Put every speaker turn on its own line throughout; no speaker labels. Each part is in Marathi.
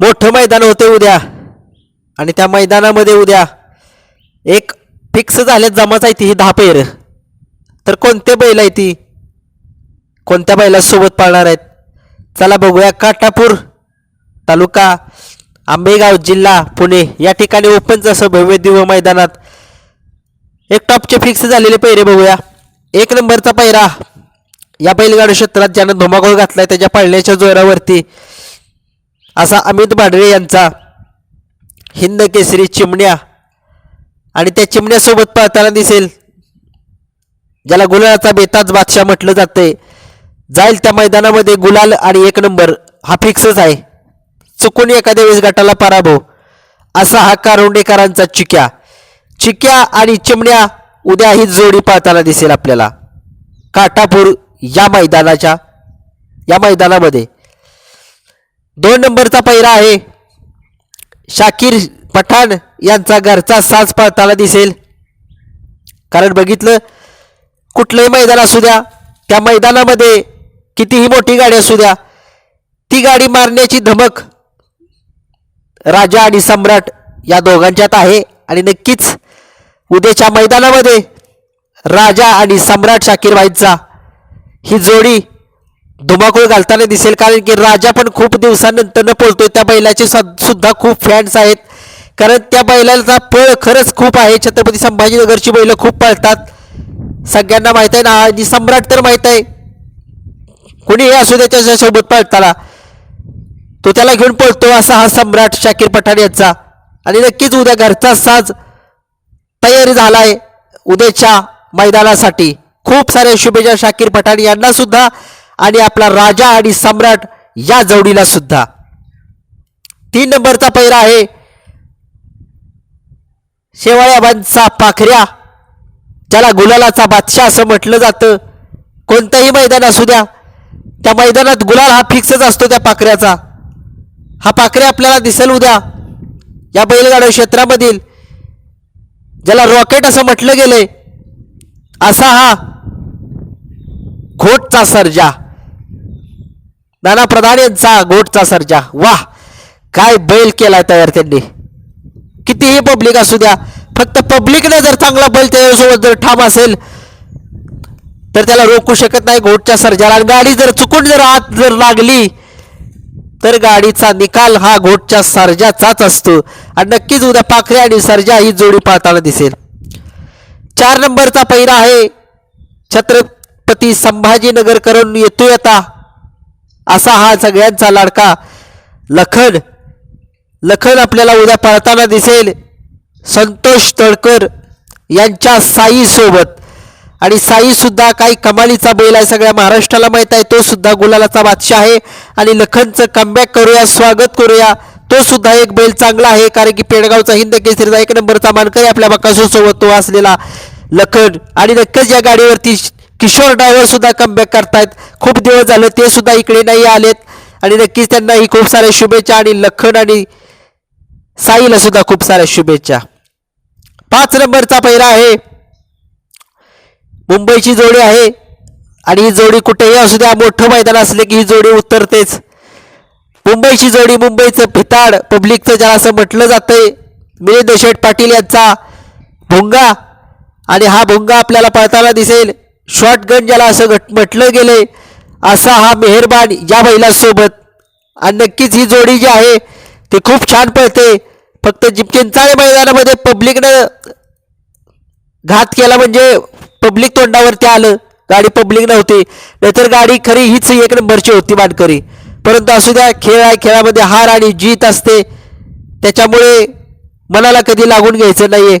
मोठं मैदान होते उद्या. आणि त्या मैदानामध्ये उद्या एक फिक्स झाल्यात जमाच आहे ती ही दहा पैर. तर कोणते बैल आहे ती? कोणत्या बैलासोबत पाळणार आहेत? चला बघूया काटापूर तालुका आंबेगाव जिल्हा पुणे. या ठिकाणी ओपनचं असं भव्य दिव्य मैदानात एक टॉपचे फिक्स झालेले पैरे बघूया. एक नंबरचा पैरा. या बैलगाडी क्षेत्रात ज्यानं धुमाकूळ घातलाय त्याच्या पाळण्याच्या जोरावरती असा अमित भाडरे यांचा हिंद केसरी चिमण्या आणि त्या चिमण्यासोबत पळताना दिसेल. ज्याला गुलालाचा बेताज बादशाह म्हटलं जातंय. जाईल त्या मैदानामध्ये गुलाल आणि एक नंबर हा फिक्सच आहे. चुकून एखाद्या वेळेस गटाला पराभव. असा हा कारोंडेकरांचा चिक्या. चिक्या आणि चिमण्या उद्या ही जोडी पाळताना दिसेल आपल्याला. काठापूर या मैदानाच्या या मैदानामध्ये. दोन नंबरचा पैरा आहे. शाकीर पठाण यांचा घरचा साज पाळताना दिसेल. कारण बघितलं कुठलंही मैदान असू द्या त्या मैदानामध्ये कितीही मोठी गाडी असू द्या ती गाडी मारण्याची धमक राजा आणि सम्राट या दोघांच्यात आहे. आणि नक्कीच उद्याच्या मैदानामध्ये राजा आणि सम्राट शाकीर भाईंचा ही जोडी धुमाकूळ घालताना दिसेल कारण की राजा पण खूप दिवसानंतर पोलतोय त्या बैलाचे सुद्धा खूप फॅन्स आहेत. कारण त्या बैलाचा पळ खरंच खूप आहे. छत्रपती संभाजीनगरची बैलं खूप पळतात. सगळ्यांना माहीत आहे ना आणि सम्राट तर माहीत आहे. कुणीही हे असू दे त्याच्यासोबत पळताना. तो त्याला घेऊन पळतो असा हा सम्राट शाकीर पठाण यांचा. आणि नक्कीच उद्या घरचा साज तयारी झालाय उद्याच्या मैदानासाठी. खूप साऱ्या शुभेच्छा शाकीर पठाण यांना सुद्धा. आणि आपला राजा आणि सम्राट या जोडीला सुद्धा. तीन नंबरचा पैरा आहे. शेवाळ्याबांचा पाखऱ्या. ज्याला गुलालाचा बादशाह असं म्हटलं जातं. कोणतंही मैदान असू द्या. त्या मैदानात गुलाल हा फिक्सच असतो त्या पाखऱ्याचा. हा पाखरे आपल्याला दिसेल उद्या. या बैलगाडा क्षेत्रामधील. ज्याला रॉकेट असं म्हटलं गेलंय. असा हा घोटचा सर्जा. नाना प्रधान यांचा घोटचा सर्जा. वाह! काय बैल केला तयार त्यांनी. कितीही पब्लिक असू द्या फक्त पब्लिकने जर चांगला बैल त्याच्यासोबत जर ठाम असेल तर त्याला रोखू शकत नाही घोटच्या सर्जाला. आणि गाडी जर चुकून जर आत जर लागली तर गाडीचा निकाल हा घोटच्या सर्जाचाच असतो. आणि नक्कीच उद्या पाखरे आणि सर्जा ही जोडी पाहताना दिसेल. चार नंबरचा पैरा आहे. छत्रपती संभाजीनगर करून येतोय आता. असा हा सगळ्यांचा लाडका लखन लखन आपल्याला उद्या पळताना दिसेल. संतोष तळकर यांच्या साईसोबत. आणि साईसुद्धा काही कमालीचा बैल आहे सगळ्या महाराष्ट्राला माहीत आहे तो सुद्धा गुलालाचा बादशाह आहे. आणि लखनचं कमबॅक करूया स्वागत करूया. तो सुद्धा एक बैल चांगला आहे कारण की पेडगावचा हिंद केसरीचा एक नंबरचा मानकरी आपल्या बकासूरसोबत तो असलेला लखन. आणि नक्कीच या गाडीवरती किशोर ड्रायव्हर सुद्धा कमबॅक करतायत. खूप दिवस झालं ते सुद्धा इकडे नाही आलेत. आणि नक्कीच त्यांना ही खूप साऱ्या शुभेच्छा आणि लखन आणि साईला सुद्धा खूप साऱ्या शुभेच्छा. पाच नंबरचा पहिला आहे. मुंबईची जोडी आहे. आणि ही जोडी कुठेही असू द्या मोठं मैदान असले की ही जोडी उतरतेच. मुंबईची जोडी मुंबईचं भिताड पब्लिकचं ज्याला असं म्हटलं जातंय मिलिंद शेठ पाटील यांचा भुंगा. आणि हा भुंगा आपल्याला पळताना दिसेल. शॉटगन ज्याला असं घट म्हटलं गेले असा हा मेहरबान या बैलासोबत. आणि नक्कीच ही जोडी जी आहे ती खूप छान पळते. फक्त जी चिंचाळे मैदानामध्ये पब्लिकनं घात केला म्हणजे पब्लिक तोंडावरती आलं. गाडी पब्लिक नव्हती. नाहीतर गाडी खरी हीच एक नंबरची होती मानकरी. परंतु असू द्या खेळ आहे खेळामध्ये हार आणि जीत असते. त्याच्यामुळे मनाला कधी लागून घ्यायचं नाही आहे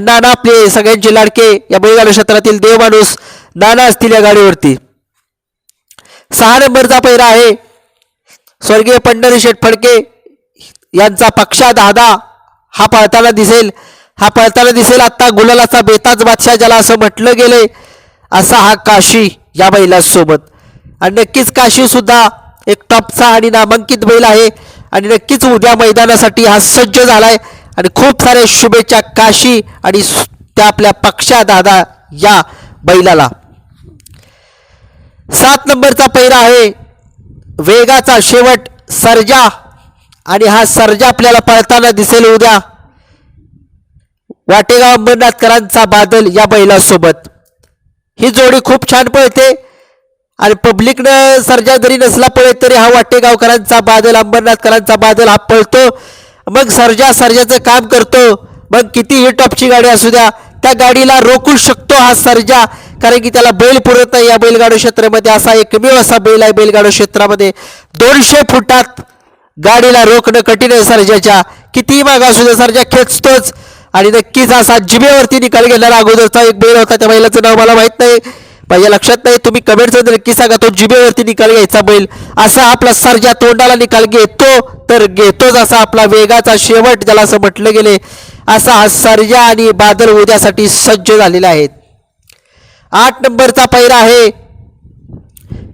नाना आपले सगळ्यांचे लाडके या बैलगाडा क्षेत्रातील देव माणूस नाना असतील या गाडीवरती. सहा नंबरचा पैरा आहे. स्वर्गीय पंढरी शेठ फडके यांचा पक्षा दादा. हा पळताना दिसेल. हा पळताना दिसेल. आत्ता गुलालाचा बेताज बादशाह ज्याला असं म्हटलं गेलंय असा हा काशी या बैलासोबत. आणि नक्कीच काशी सुद्धा एक टॉपचा आणि नामांकित बैल आहे. आणि नक्कीच उद्या मैदानासाठी हा सज्ज झालाय. आणि खूप साऱ्या शुभेच्छा काशी आणि त्या आपल्या पक्षा दादा या बैलाला. सात नंबरचा पैरा आहे. वेगाचा शेवट सर्जा आणि हा सर्जा आपल्याला पळताना दिसेल उद्या. वाटेगाव अंबरनाथकरांचा बादल या बैलासोबत. ही जोडी खूप छान पळते आणि पब्लिकनं सर्जा जरी नसला पळत तरी हा वाटेगावकरांचा बादल अंबरनाथकरांचा बादल हा पळतो. मग सर्जा सर्जाचं काम करतो. मग कितीही टॉपची गाडी असू द्या त्या गाडीला रोखू शकतो हा सर्जा. कारण की त्याला बैल पुरत नाही या बैलगाडो क्षेत्रामध्ये. असा एकमेव असा बैल आहे बैलगाडो क्षेत्रामध्ये. दोनशे फुटात गाडीला रोखणं कठीण आहे सर्जाच्या. कितीही मागा असू द्या सर्जा खेचतोच. आणि नक्कीच असा जिबेवरती निकाल घेणारा अगोदरचा एक बैल होता त्या बैलाचं नाव मला माहीत नाही. माझ्या लक्षात नाही तुम्ही कमेंटमध्ये नक्की सांगा तो जिबेवरती निकाल घ्यायचा बैल. असा आपला सरजा तोंडाला निकाल घेतो तर घेतोच असा आपला वेगाचा शेवट ज्याला असं म्हटलं गेले. असा हा सरजा आणि बादल उद्यासाठी सज्ज झालेला आहे. आठ नंबरचा पैरा आहे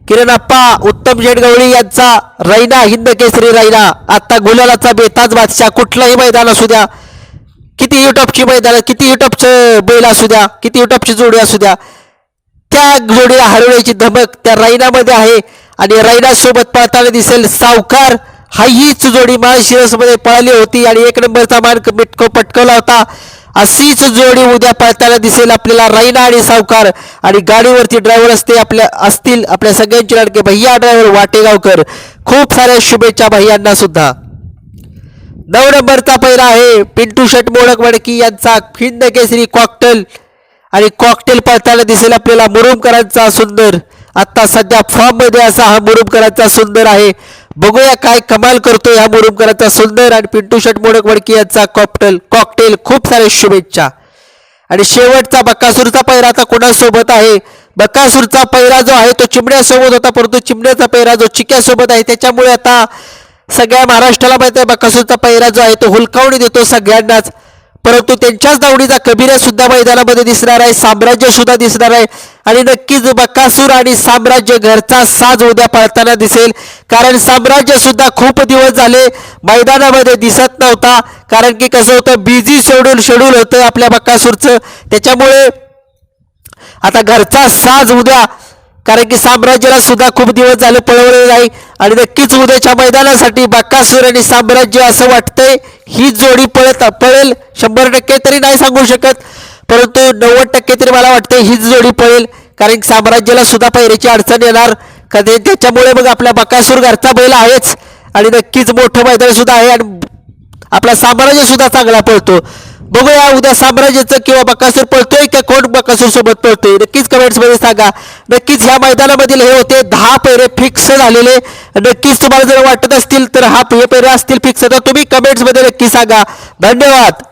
किरणप्पा उत्तम जेडगवळी यांचा रैना हिंद केसरी रैना. आता गुलालाचा बेताज बादशाह कुठलाही मैदान असू द्या. किती युटॉपची मैदान किती युटॉपचं बैल असू द्या किती युटॉपची जोडी असू द्या. त्या जोडीला हरवण्याची धमक त्या रैनामध्ये आहे. आणि रैनासोबत पळताना दिसेल सावकार. हा हीच जोडी मध्ये पळाली होती आणि एक नंबरचा मान मिटको पटकवला होता. अशीच जोडी उद्या पळताना दिसेल आपल्याला रैना आणि सावकार. आणि गाडीवरती ड्रायव्हर असते आपल्या असतील आपल्या सगळ्यांचे लाडके भैया ड्रायव्हर वाटेगावकर. खूप साऱ्या शुभेच्छा भैयांना सुद्धा. नऊ नंबरचा पहिला आहे. पिंटू शट मोडक वडकी यांचा फिंद केसरी कॉकटेल आणि कॉकटेल पळताना दिसेल आपल्याला मुरुमकरांचा सुंदर. आता सध्या फॉर्ममध्ये असा हा मुरुमकरांचा सुंदर आहे. बघूया काय कमाल करतोय हा मुरुमकरांचा सुंदर आणि पिंटू शट मोडक वडकी यांचा कॉकटेल कॉकटेल खूप सारे शुभेच्छा. आणि शेवटचा बक्कासूरचा पैरा आता कोणासोबत आहे? बक्कासूरचा पैरा जो आहे तो चिमण्यासोबत होता परंतु चिमण्याचा पैरा जो चिक्यासोबत आहे त्याच्यामुळे आता सगळ्या महाराष्ट्राला माहिती आहे बक्कासूरचा पैरा जो आहे तो हुलकावणी देतो सगळ्यांनाच. परंतु त्यांच्याच दावणीचा कबीरा सुद्धा मैदानामध्ये दिसणार आहे साम्राज्य सुद्धा दिसणार आहे. आणि नक्कीच बकासूर आणि साम्राज्य घरचा साज उद्या पळताना दिसेल. कारण साम्राज्य सुद्धा खूप दिवस झाले मैदानामध्ये दिसत नव्हता. कारण की कसं होतं बिझी शेड्यूल शेड्यूल होतं आपल्या बकासूरचं. त्याच्यामुळे आता घरचा साज उद्या कारण की साम्राज्याला सुद्धा खूप दिवस झाले पळवले नाही. आणि नक्कीच उद्याच्या मैदानासाठी बक्कासूर आणि साम्राज्य असं वाटतंय. ही जोडी पळत पळेल. शंभर टक्के तरी नाही सांगू शकत परंतु नव्वद टक्के तरी मला वाटतं हीच जोडी पळेल. कारण साम्राज्याला सुद्धा पैऱ्याची अडचण येणार. कधी त्याच्यामुळे मग आपल्या बकासूर घरचा बैल आहेच. आणि नक्कीच मोठं मैदान सुद्धा आहे आणि आपला साम्राज्य सुद्धा चांगला पळतो. बघूया उद्या साम्राज्याचं किंवा बकासूर पळतोय का कोण बकासूर सोबत पळतोय? नक्कीच कमेंट्समध्ये सांगा. नक्कीच ह्या मैदानामधील हे होते दहा पैरे फिक्स झालेले. नक्कीच तुम्हाला जर वाटत असतील तर हा हे पैरे असतील फिक्स तर तुम्ही कमेंट्समध्ये नक्की सांगा. धन्यवाद.